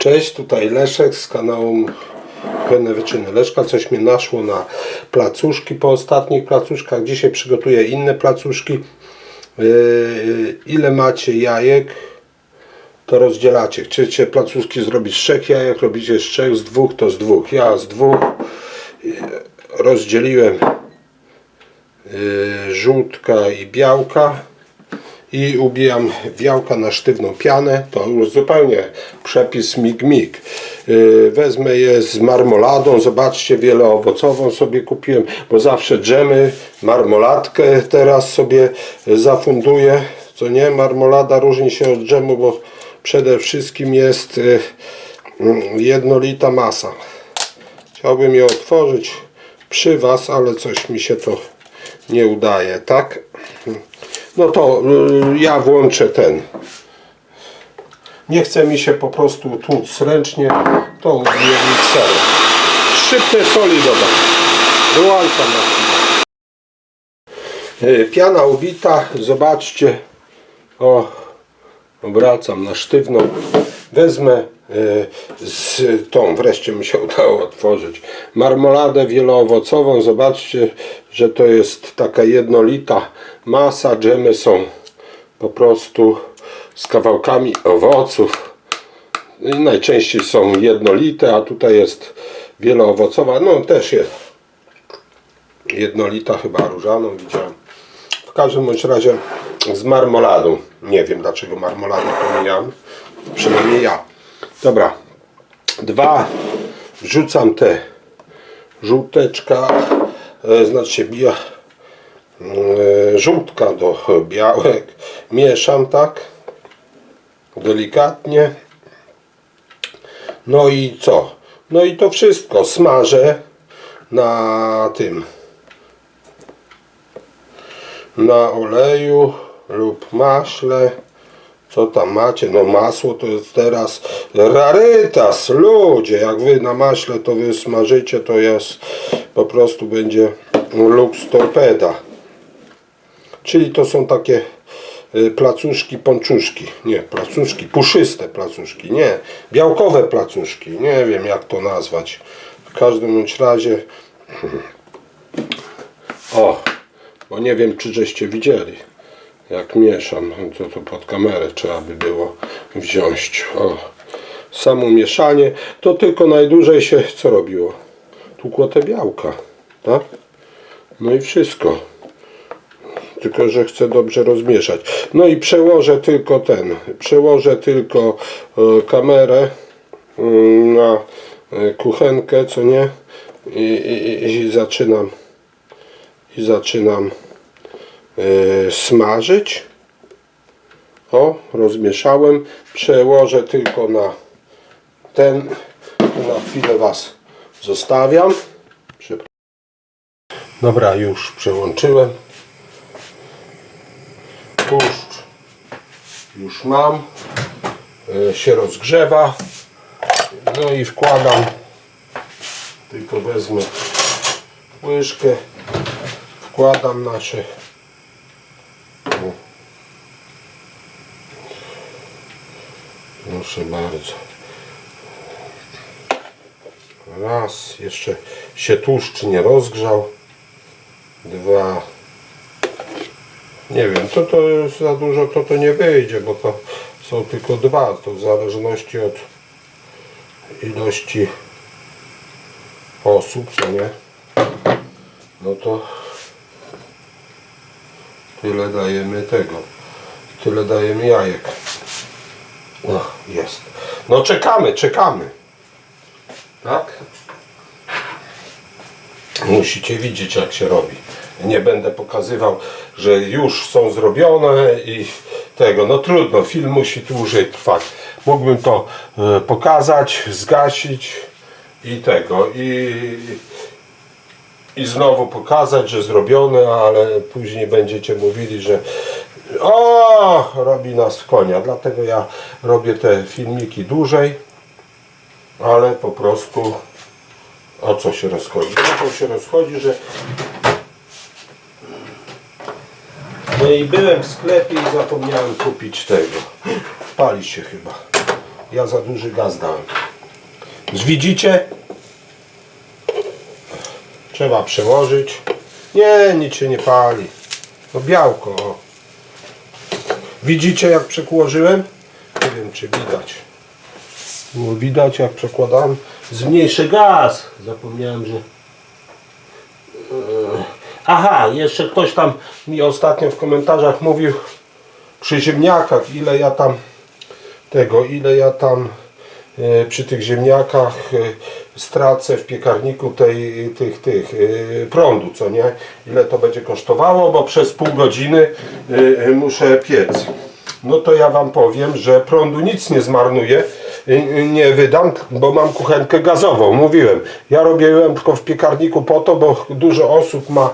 Cześć, tutaj Leszek z kanału Pewne Wyczyny Leszka. Coś mnie naszło na placuszki po ostatnich placuszkach. Dzisiaj przygotuję inne placuszki. Yy, ile macie jajek, to rozdzielacie. Chcecie placuszki zrobić z trzech jajek, robicie z trzech, z dwóch to z dwóch. Ja z dwóch yy, rozdzieliłem yy, żółtka i białka i ubijam białka na sztywną pianę. To już zupełnie przepis mig-mig. Yy, Wezmę je z marmoladą. Zobaczcie, wieloowocową sobie kupiłem, bo zawsze dżemy, marmoladkę teraz sobie zafunduję. Co nie, marmolada różni się od dżemu, bo przede wszystkim jest yy, mm, jednolita masa. Chciałbym je otworzyć przy Was, ale coś mi się to nie udaje, tak? No to y, ja włączę ten. Nie chce mi się po prostu tłuc ręcznie, to ubiję mikserem. Szybkę soli dodam. Wyłączam na. Y, Piana ubita, zobaczcie. O, obracam na sztywną. Wezmę z tą, wreszcie mi się udało otworzyć, marmoladę wieloowocową. Zobaczcie, że to jest taka jednolita masa. Dżemy są po prostu z kawałkami owoców. Najczęściej są jednolite, a tutaj jest wieloowocowa. No też jest jednolita, chyba różaną widziałem. W każdym bądź razie z marmoladą. Nie wiem dlaczego marmoladę pomijam. Przynajmniej ja. Dobra. Dwa. Wrzucam te żółteczka. E, znaczy bija e, żółtka do białek. Mieszam tak. Delikatnie. No i co? No i to wszystko smażę na tym na oleju lub maśle. Co tam macie? No masło to jest teraz rarytas. Ludzie, jak wy na maśle to wy smażycie, to jest po prostu będzie lux torpeda. Czyli to są takie y, placuszki, pączuszki. Nie, placuszki, puszyste placuszki. Nie, białkowe placuszki. Nie wiem jak to nazwać. W każdym bądź razie o, bo nie wiem, czy żeście widzieli, jak mieszam. To, to pod kamerę trzeba by było wziąć. O, samo mieszanie, to tylko najdłużej się co robiło? Tłukło te białka, tak? No i wszystko. Tylko, że chcę dobrze rozmieszać. No i przełożę tylko ten, przełożę tylko e, kamerę mm, na e, kuchenkę, co nie? I, i, i zaczynam i zaczynam smażyć. O, rozmieszałem. Przełożę tylko na ten. Na chwilę Was zostawiam. Dobra, już przełączyłem. Tłuszcz już mam. E, się rozgrzewa. No i wkładam. Tylko wezmę łyżkę wkładam nasze proszę bardzo. Raz jeszcze się tłuszcz nie rozgrzał. Dwa. Nie wiem to to za dużo to to nie wyjdzie bo to są tylko dwa to w zależności od ilości osób co nie? No to tyle dajemy tego. Tyle dajemy jajek no jest. No czekamy czekamy. Tak? Musicie widzieć jak się robi. Nie będę pokazywał że już są zrobione i tego. No trudno film musi dłużej trwać. Mógłbym to e, pokazać zgasić i tego. I i znowu pokazać, że zrobione, ale później będziecie mówili, że o, robi nas konia. Dlatego ja robię te filmiki dłużej, ale po prostu o co się rozchodzi? O to się rozchodzi, że no i byłem w sklepie i zapomniałem kupić tego. Pali się chyba. Ja za duży gaz dałem. Widzicie? Trzeba przełożyć. Nie, nic się nie pali. No białko. O. Widzicie jak przekłożyłem? Nie wiem czy widać. No, widać jak przekładałem. Zmniejszy gaz. Zapomniałem, że... Eee, Aha, jeszcze ktoś tam mi ostatnio w komentarzach mówił przy ziemniakach, ile ja tam tego, ile ja tam e, przy tych ziemniakach e, stracę w piekarniku tej, tych, tych e, prądu, co nie? Ile to będzie kosztowało, bo przez pół godziny e, muszę piec. No to ja Wam powiem, że prądu nic nie zmarnuję, e, nie wydam, bo mam kuchenkę gazową, mówiłem. Ja robiłem tylko w piekarniku po to, bo dużo osób ma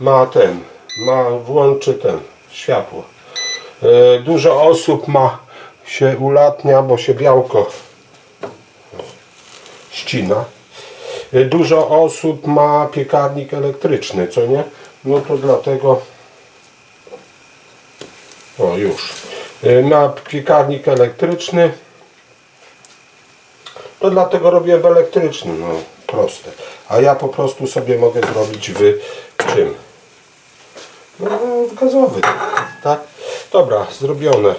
ma ten, ma włączy ten światło. E, Dużo osób ma się ulatnia, bo się białko ścina. E, Dużo osób ma piekarnik elektryczny, co nie? No to dlatego o już E, ma piekarnik elektryczny to dlatego robię w elektrycznym, no proste. A ja po prostu sobie mogę zrobić w czym? No, w gazowy, tak? Dobra, zrobione.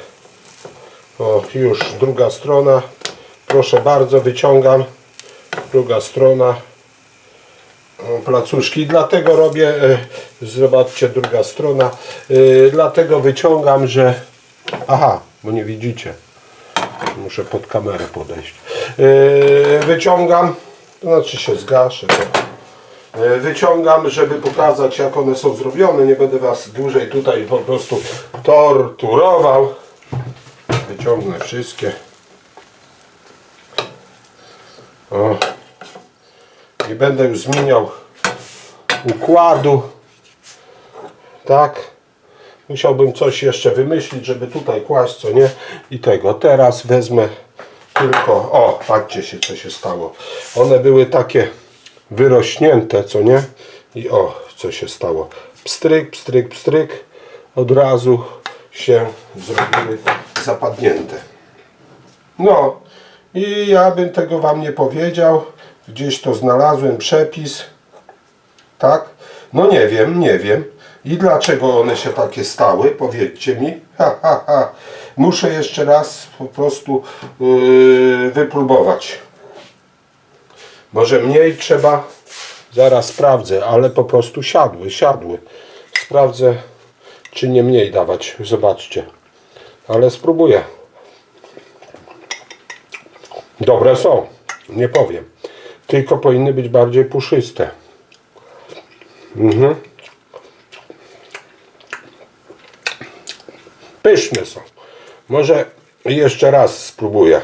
O, już druga strona. Proszę bardzo, wyciągam. Druga strona o, placuszki. Dlatego robię, e, zobaczcie, druga strona. E, dlatego wyciągam, że... Aha, bo nie widzicie. Muszę pod kamerę podejść. E, wyciągam, to znaczy się zgaszę. E, Wyciągam, żeby pokazać jak one są zrobione. Nie będę Was dłużej tutaj po prostu torturował. Wyciągnę wszystkie. O. Nie będę już zmieniał układu. Tak. Musiałbym coś jeszcze wymyślić, żeby tutaj kłaść, co nie? I tego. Teraz wezmę tylko... O, patrzcie się, co się stało. One były takie wyrośnięte, co nie? I o, co się stało. Pstryk, pstryk, pstryk. Od razu się zrobiły zapadnięte. No i ja bym tego Wam nie powiedział. Gdzieś to znalazłem przepis. Tak? No nie wiem, nie wiem. I dlaczego one się takie stały? Powiedzcie mi. Ha, ha, ha. Muszę jeszcze raz po prostu yy, wypróbować. Może mniej trzeba? Zaraz sprawdzę, ale po prostu siadły, siadły. Sprawdzę, czy nie mniej dawać. Zobaczcie. Ale spróbuję. Dobre są. Nie powiem. Tylko powinny być bardziej puszyste. Mhm. Pyszne są. Może jeszcze raz spróbuję.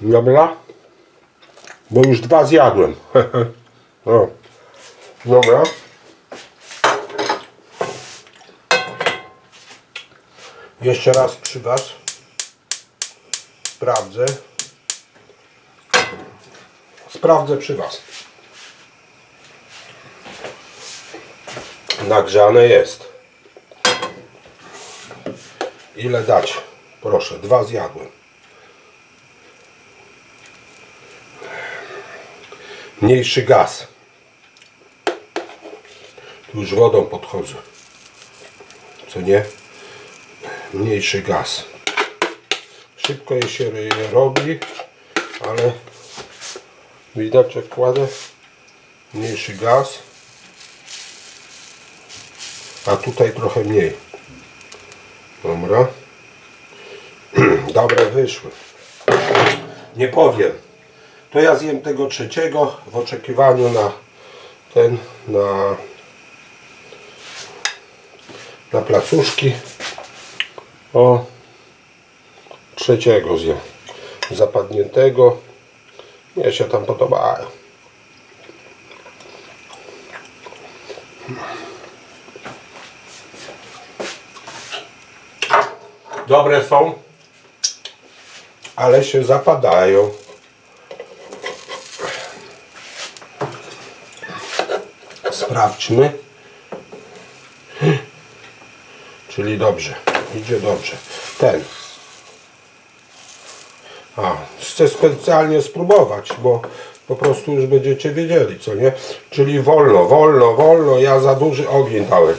Dobra? Bo już dwa zjadłem. o. Dobra. Jeszcze raz przy Was. Sprawdzę. Sprawdzę przy Was. Nagrzane jest. Ile dać? Proszę, dwa zjadłem. Mniejszy gaz. Tu już wodą podchodzę. Co nie? Mniejszy gaz. Szybko je się robi, ale jak kładę mniejszy gaz. A tutaj trochę mniej. Dobra. Dobre wyszły. Nie powiem. To ja zjem tego trzeciego w oczekiwaniu na ten, na, na placuszki. O, trzeciego zjem. Zapadniętego. Mnie się tam podobają. Dobre są, ale się zapadają. Sprawdźmy. Czyli dobrze, idzie dobrze. Ten. A, chcę specjalnie spróbować, bo po prostu już będziecie wiedzieli, co nie? Czyli wolno, wolno, wolno, ja za duży ogień dałem.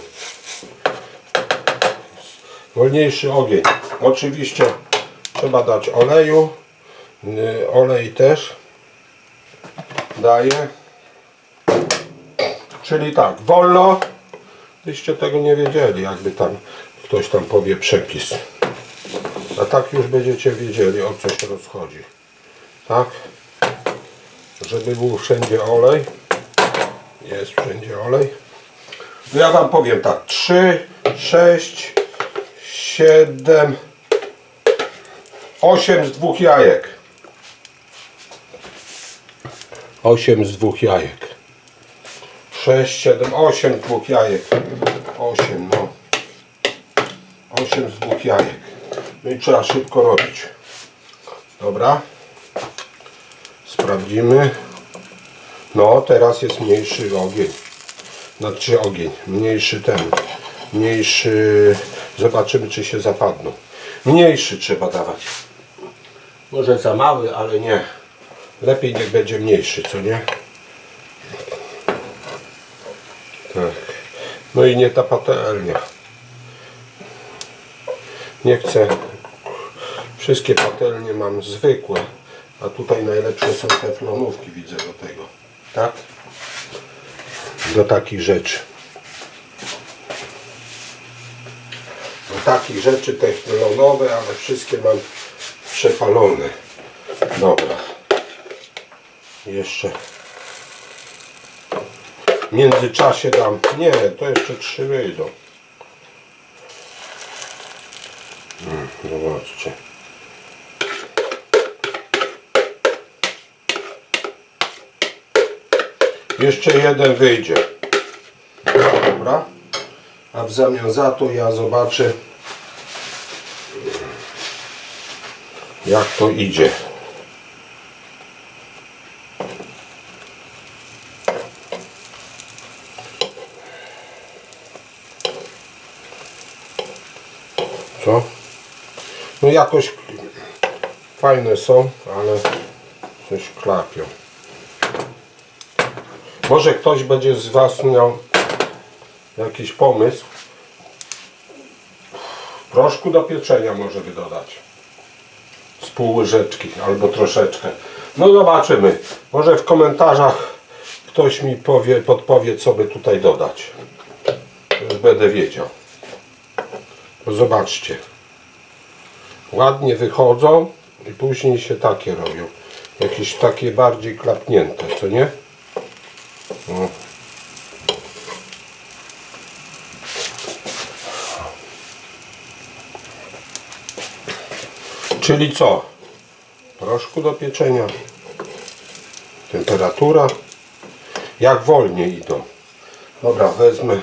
Wolniejszy ogień. Oczywiście trzeba dać oleju. Yy, Olej też daję. Czyli tak, wolno. Byście tego nie wiedzieli, jakby tam ktoś tam powie przepis. A tak już będziecie wiedzieli o co się rozchodzi. Tak? Żeby był wszędzie olej. Jest wszędzie olej. No ja wam powiem tak. 3, 6, 7, 8 z dwóch jajek. 8 z dwóch jajek. 6, 7, 8 z dwóch jajek. 8, no. 8 z dwóch jajek. No i trzeba szybko robić. Dobra. Sprawdzimy. No, teraz jest mniejszy ogień. Znaczy ogień. Mniejszy ten. Mniejszy. Zobaczymy, czy się zapadną. Mniejszy trzeba dawać. Może za mały, ale nie. Lepiej niech będzie mniejszy, co nie? Tak. No i nie ta patelnia. Nie chcę. Wszystkie patelnie mam zwykłe, a tutaj najlepsze są teflonówki, widzę do tego. Tak? Do takich rzeczy. Do takich rzeczy teflonowe, ale wszystkie mam przepalone. Dobra. Jeszcze w międzyczasie dam. Nie, to jeszcze trzy wyjdą. Mm, Zobaczcie. Jeszcze jeden wyjdzie. Dobra. A w zamian za to ja zobaczę jak to idzie. Co? No jakoś fajne są, ale coś klapią. Może ktoś będzie z Was miał jakiś pomysł. Proszku do pieczenia może by dodać. Z pół łyżeczki albo troszeczkę. No zobaczymy. Może w komentarzach ktoś mi powie, podpowie co by tutaj dodać. Już będę wiedział. Bo zobaczcie. Ładnie wychodzą i później się takie robią. Jakieś takie bardziej klapnięte, co nie? Czyli co? Proszku do pieczenia. Temperatura. Jak wolniej idą. Dobra, wezmę,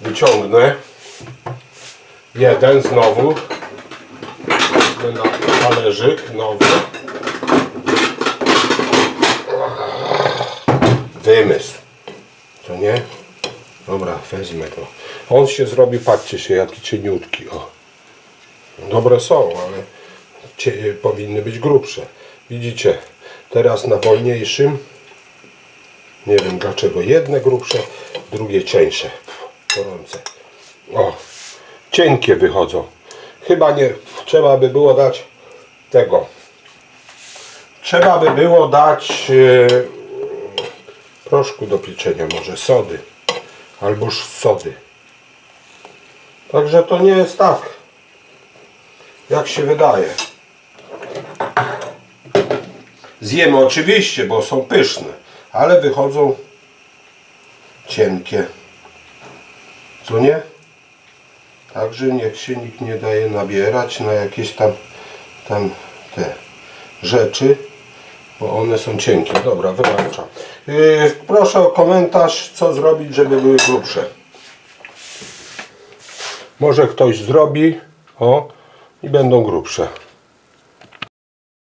wyciągnę. Jeden znowu. Wezmę na talerzyk nowy. Wymysł. Co nie? Dobra, wezmę go. On się zrobi, patrzcie się, jaki cieniutki. O. Dobre są, ale powinny być grubsze. Widzicie, teraz na wolniejszym. Nie wiem dlaczego. Jedne grubsze, drugie cieńsze. Gorące. O, cienkie wychodzą. Chyba nie, trzeba by było dać tego. Trzeba by było dać e, proszku do pieczenia, może sody. Alboż sody. Także to nie jest tak, jak się wydaje. Zjemy oczywiście, bo są pyszne, ale wychodzą cienkie. Co nie? Także niech się nikt nie daje nabierać na jakieś tam, tam te rzeczy, bo one są cienkie. Dobra, wyłączam. Yy, proszę o komentarz, co zrobić, żeby były grubsze. Może ktoś zrobi, o, i będą grubsze.